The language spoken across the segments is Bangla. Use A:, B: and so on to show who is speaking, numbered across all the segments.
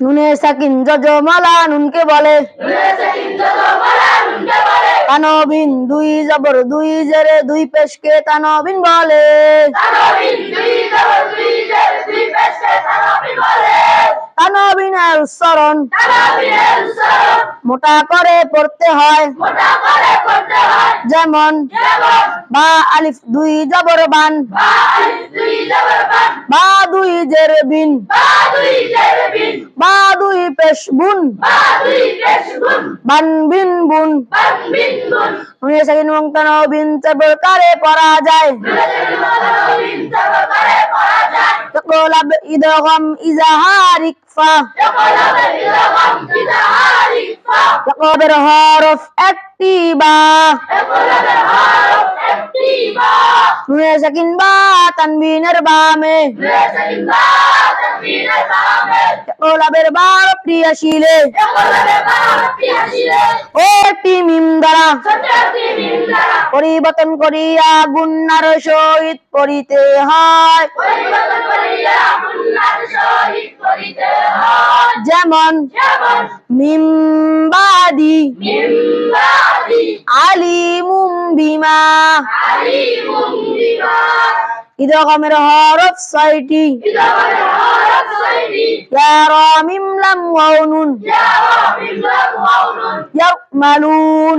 A: নুনে সাকিন যজমালা নুনকে বলে। তানবিন দুই জবর দুই জেরে দুই পেশকে তানবিন বলে। তানবিনের উচ্চারণ মোটা করে পড়তে হয়। যেমন বা আলিফ দুই জবর বান। বা দুই জের বিন। বা দুই পেশ বুন। বান। বিন বুন নুনে সাকিন জবর কারে পড়া যায়। تقلب إذغم إزهار إكفا
B: تقلب إذغم إزهار إكفا
A: تقلب هارف أكتيبا
B: تقلب هارف أكتيبا
A: نوية سكين با تنبينر بامي
B: نوية سكين با تنبينر بامي
A: تقلب بار بريا شيلي
B: تقلب بار بريا شيلي
A: أوتي ميم পরিবর্তন করিয়া গুন্নার সহিত পড়িতে হয়। যেমন মিমবাদি আলিমুম বিমা ইদগমের হরফ ছয়টি। ইয়ারা মিম লাম ওয়াও নুন ইয়াকমালুন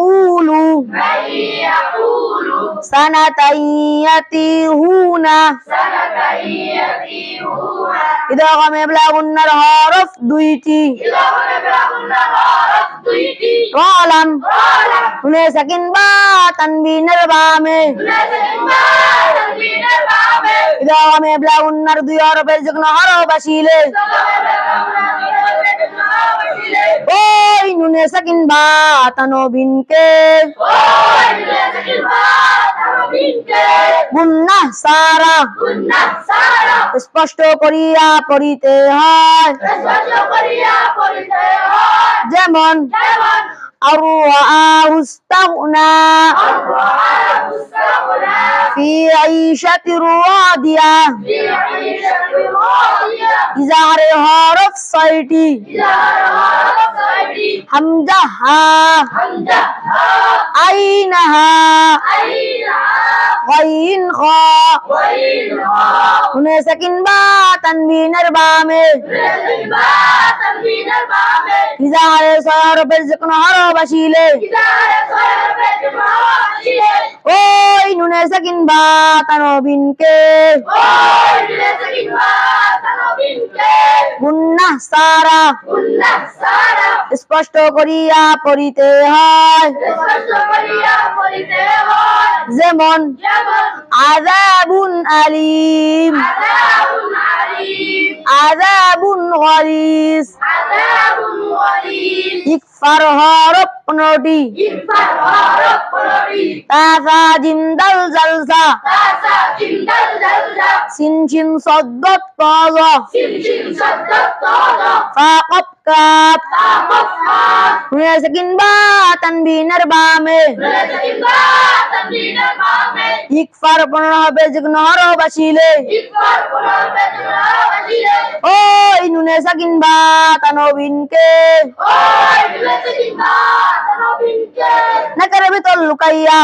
A: উলু সানাতাইয়াতি হুনা ইদগমে ব্লা গুন্নার হরফ দুইটি কলাম নুনে সাকিন বা তানবিনের বামে ইলামে ব্লা উন্নার দুই হরফের যখন হরফ বাসিলে ওই নুনে সাকিন বা তানো স্পষ্ট করিয়া করিতে হয়। যেমন আর আহুস্তাহুনা في عيشة راضية إظهار حرف صيتي خين خاء انہیں سکن با تنوینر با میں اظہار سار پر ذکن ہر بشیلے اوئی انہیں سکن با تنوبین کے
B: اوئی
A: গুন্না সারা স্পষ্ট করিয়া পড়িতে হয়। যেমন আজাবুন আলিম। আজাবুন গলিস ইকফার হরফ পনেরোটি তাসা জিন্দাল জালসা সিন সিন সদ্দত তজ ফাকত কাপ নুনে সাকিন বা তানবিনের বামে ইকফার পনেরো হবে যেকোনো হরফ আসিলে ওই নুনে সাকিন বা তানবিনকে। নাকের ভিতর লুকাইয়া।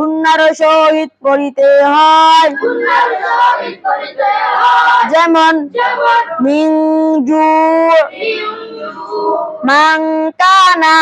A: উন্নার সহিত পড়িতে হয়। যেমন মিংজু মাংকানা